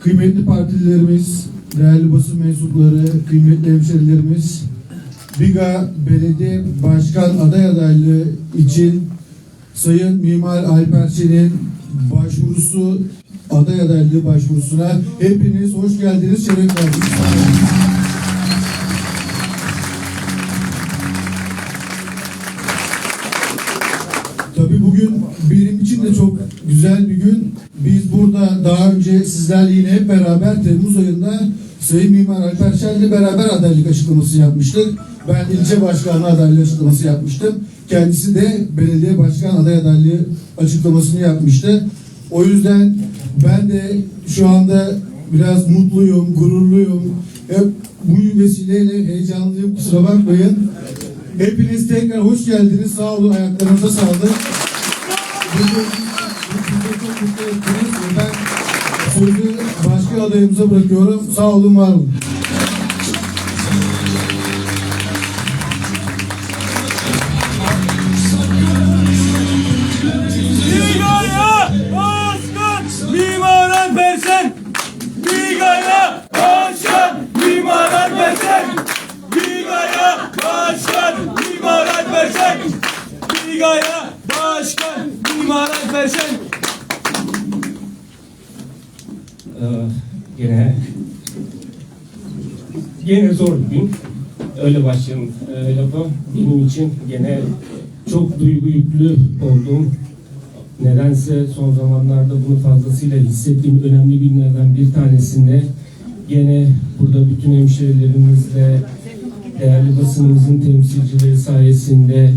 Kıymetli partililerimiz, değerli basın mensupları, kıymetli hemşerilerimiz, Biga Belediye Başkan aday adaylığı için Sayın Mimar Alper Şen'in başvurusu aday adaylığı başvurusuna hepiniz hoş geldiniz, şeref verdiniz. De çok güzel bir gün. Biz burada daha önce sizlerle yine hep beraber Temmuz ayında Sayın Mimar Alper Şen'le beraber adaylık açıklaması yapmıştık. Ben ilçe başkanlığı adaylığı açıklaması yapmıştım. Kendisi de belediye başkan aday adaylığı açıklamasını yapmıştı. O yüzden ben de şu anda biraz mutluyum, gururluyum. Hep bu vesileyle heyecanlıyım kusura bakmayın. Hepiniz tekrar hoş geldiniz. Sağ olun. Ayaklarınıza sağlık. Ben sözü başka adayımıza bırakıyorum. Sağ olun, var olun. Bigaya Başkan Mimar Alpersen Ee, Gene gene zor bir gün. Öyle başlayalım e, lafa. Benim için gene çok duygu yüklü oldum. Nedense son zamanlarda bunu fazlasıyla hissettiğim önemli günlerden bir tanesinde gene burada bütün hemşehrilerimizle değerli basınımızın temsilcileri sayesinde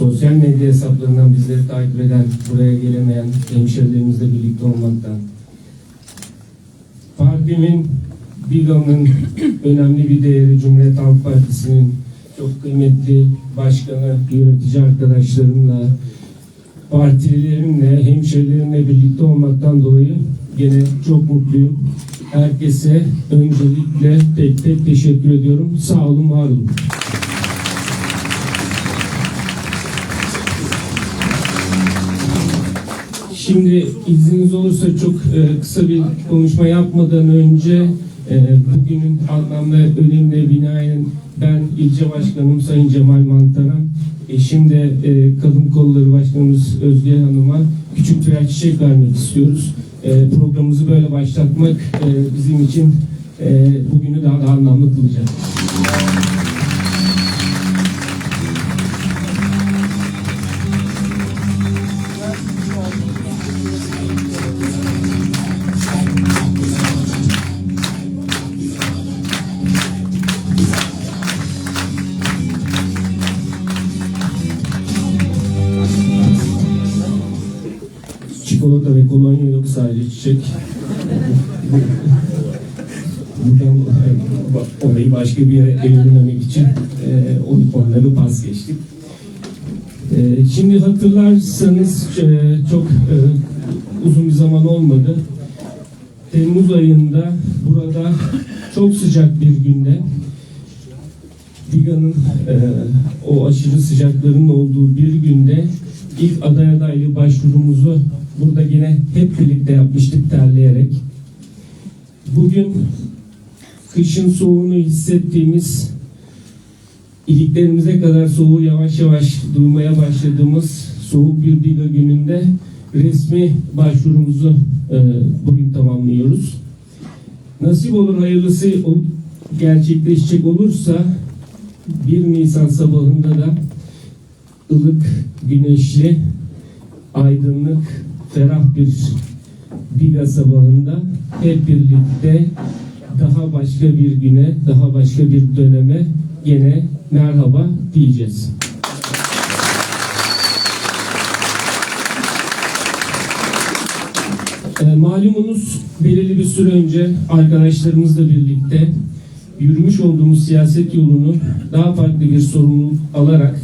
sosyal medya hesaplarından bizleri takip eden, buraya gelemeyen hemşehrilerimizle birlikte olmaktan Partimin, Biga'nın önemli bir değeri Cumhuriyet Halk Partisi'nin çok kıymetli başkanı, yönetici arkadaşlarımla, partilerimle, hemşerilerimle birlikte olmaktan dolayı gene çok mutluyum. Herkese öncelikle tek tek teşekkür ediyorum. Sağ olun, var olun. Şimdi izniniz olursa çok e, kısa bir konuşma yapmadan önce e, bugünün anlamda önemli binaen ben ilçe başkanım Sayın Cemal Mantaran, eşim de e, kadın kolları başkanımız Özge Hanım'a küçük birer çiçek vermek istiyoruz. E, programımızı böyle başlatmak e, bizim için e, bugünü daha da anlamlı kılacak. Başka bir yere evirmemek için e, on- onları pas geçtik. E, şimdi hatırlarsanız e, çok e, uzun bir zaman olmadı. Temmuz ayında burada çok sıcak bir günde Biga'nın e, o aşırı sıcakların olduğu bir günde ilk aday adaylığı başvurumuzu burada yine hep birlikte yapmıştık terleyerek. Bugün kışın soğuğunu hissettiğimiz iliklerimize kadar soğuğu yavaş yavaş duymaya başladığımız soğuk bir Biga gününde resmi başvurumuzu e, bugün tamamlıyoruz. Nasip olur hayırlısı o gerçekleşecek olursa 1 Nisan sabahında da ılık, güneşli, aydınlık, ferah bir Biga sabahında hep birlikte daha başka bir güne, daha başka bir döneme gene merhaba diyeceğiz. E, malumunuz belirli bir süre önce arkadaşlarımızla birlikte yürümüş olduğumuz siyaset yolunu daha farklı bir sorumluluk alarak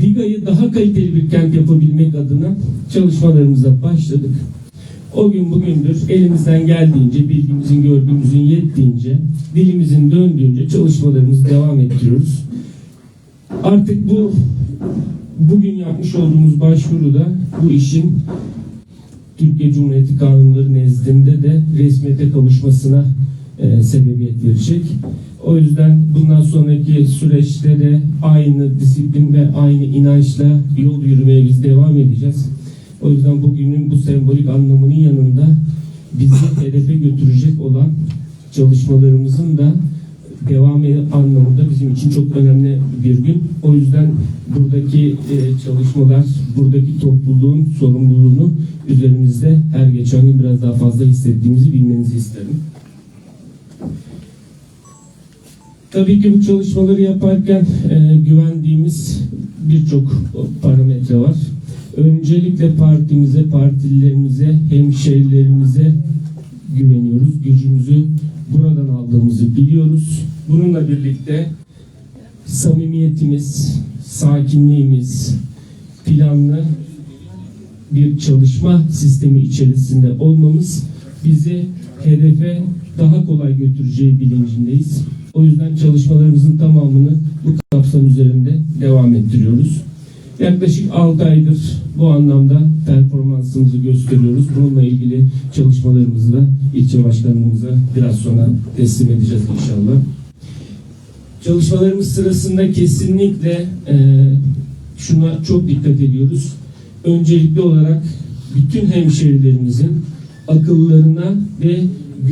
Biga'yı daha kaliteli bir kent yapabilmek adına çalışmalarımıza başladık. O gün bugündür elimizden geldiğince, bilgimizin, görgümüzün yettiğince, dilimizin döndüğünce çalışmalarımızı devam ettiriyoruz. Artık bu bugün yapmış olduğumuz başvuruda bu işin Türkiye Cumhuriyeti kanunları nezdinde de resmiyete kavuşmasına e, sebebiyet verecek. O yüzden bundan sonraki süreçte de aynı disiplin ve aynı inançla yol yürümeye biz devam edeceğiz. O yüzden bugünün bu sembolik anlamının yanında bizi hedefe götürecek olan çalışmalarımızın da devamı anlamında bizim için çok önemli bir gün. O yüzden buradaki e, çalışmalar, buradaki topluluğun sorumluluğunu üzerimizde her geçen gün biraz daha fazla hissettiğimizi bilmenizi isterim. Tabii ki bu çalışmaları yaparken e, güvendiğimiz birçok parametre var. Öncelikle partimize, partililerimize, hemşehrilerimize güveniyoruz. Gücümüzü buradan aldığımızı biliyoruz. Bununla birlikte samimiyetimiz, sakinliğimiz, planlı bir çalışma sistemi içerisinde olmamız bizi hedefe daha kolay götüreceği bilincindeyiz. O yüzden çalışmalarımızın tamamını bu kapsam üzerinde devam ettiriyoruz. Yaklaşık 6 aydır bu anlamda performansımızı gösteriyoruz. Bununla ilgili çalışmalarımızı da ilçe başkanlığımıza biraz sonra teslim edeceğiz inşallah. Çalışmalarımız sırasında kesinlikle e, şuna çok dikkat ediyoruz. Öncelikli olarak bütün hemşerilerimizin akıllarına ve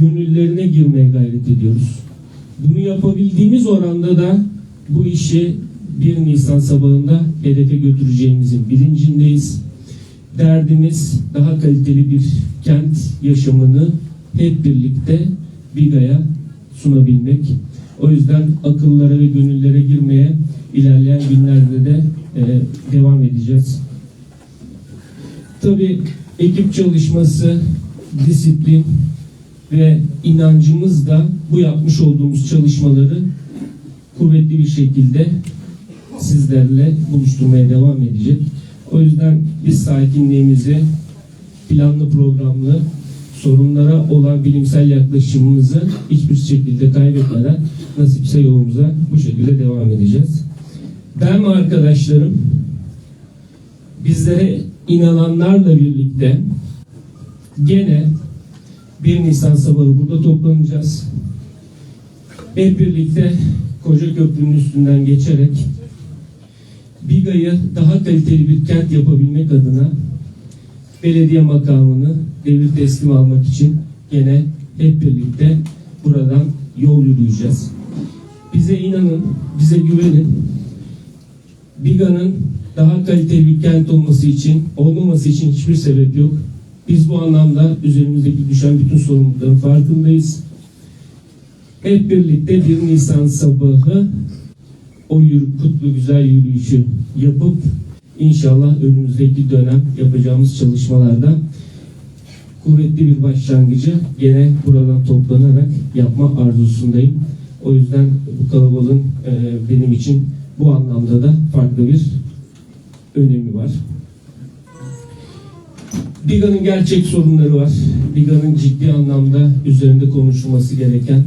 gönüllerine girmeye gayret ediyoruz. Bunu yapabildiğimiz oranda da bu işi 1 Nisan sabahında hedefe götüreceğimizin bilincindeyiz. Derdimiz daha kaliteli bir kent yaşamını hep birlikte Biga'ya sunabilmek. O yüzden akıllara ve gönüllere girmeye ilerleyen günlerde de e, devam edeceğiz. Tabii ekip çalışması, disiplin ve inancımız da bu yapmış olduğumuz çalışmaları kuvvetli bir şekilde sizlerle buluşturmaya devam edecek. O yüzden biz sakinliğimizi planlı programlı sorunlara olan bilimsel yaklaşımımızı hiçbir şekilde kaybetmeden nasipse yolumuza bu şekilde devam edeceğiz. Ben ve arkadaşlarım bizlere inananlarla birlikte gene 1 Nisan sabahı burada toplanacağız. Hep birlikte Koca Köprü'nün üstünden geçerek Biga'yı daha kaliteli bir kent yapabilmek adına belediye makamını devir teslim almak için gene hep birlikte buradan yol yürüyeceğiz. Bize inanın, bize güvenin. Biga'nın daha kaliteli bir kent olması için, olmaması için hiçbir sebep yok. Biz bu anlamda üzerimizdeki düşen bütün sorumlulukların farkındayız. Hep birlikte 1 Nisan sabahı o yürü, kutlu güzel yürüyüşü yapıp inşallah önümüzdeki dönem yapacağımız çalışmalarda kuvvetli bir başlangıcı gene buradan toplanarak yapma arzusundayım. O yüzden bu kalabalığın e, benim için bu anlamda da farklı bir önemi var. Biga'nın gerçek sorunları var. Biga'nın ciddi anlamda üzerinde konuşulması gereken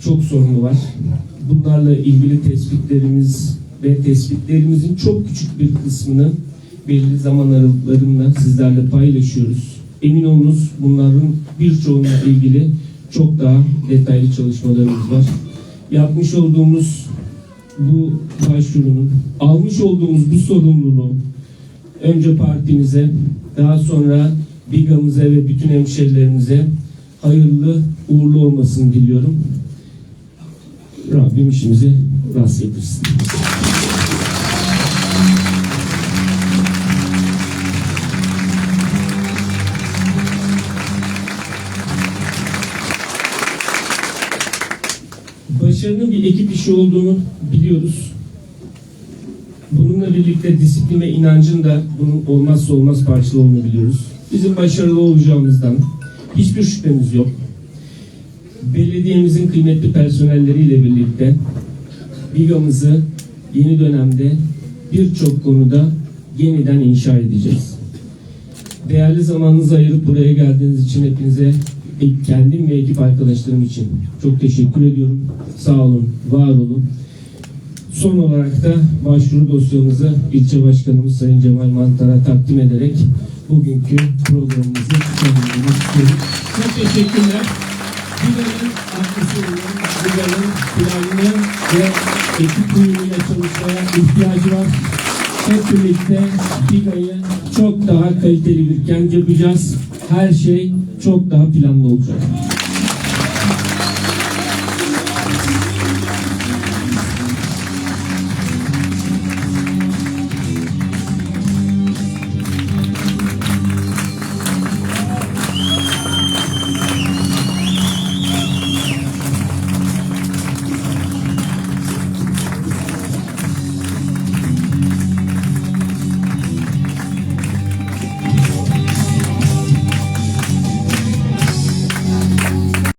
çok sorunu var. Bunlarla ilgili tespitlerimiz ve tespitlerimizin çok küçük bir kısmını belli zaman aralıklarında sizlerle paylaşıyoruz. Emin olunuz bunların birçoğuyla ilgili çok daha detaylı çalışmalarımız var. Yapmış olduğumuz bu başvurunun, almış olduğumuz bu sorumluluğu önce partimize, daha sonra Biga'mıza ve bütün hemşerilerimize hayırlı, uğurlu olmasını diliyorum. Rabbim işimizi rast getirsin. Başarının bir ekip işi olduğunu biliyoruz. Bununla birlikte disiplin ve inancın da bunun olmazsa olmaz parçalı olduğunu biliyoruz. Bizim başarılı olacağımızdan hiçbir şüphemiz yok. Belediyemizin kıymetli personelleriyle birlikte Biga'mızı yeni dönemde birçok konuda yeniden inşa edeceğiz. Değerli zamanınızı ayırıp buraya geldiğiniz için hepinize kendim ve ekip arkadaşlarım için çok teşekkür ediyorum. Sağ olun, var olun. Son olarak da başvuru dosyamızı ilçe başkanımız Sayın Cemal Mantar'a takdim ederek bugünkü programımızı sonlandırmak istiyorum. Çok teşekkürler. Bilal'in arkasını, Bilal'in planını ve ekip uyumuyla çalışmaya ihtiyacı var. Hep birlikte Biga'yı çok daha kaliteli bir kent yapacağız. Her şey çok daha planlı olacak.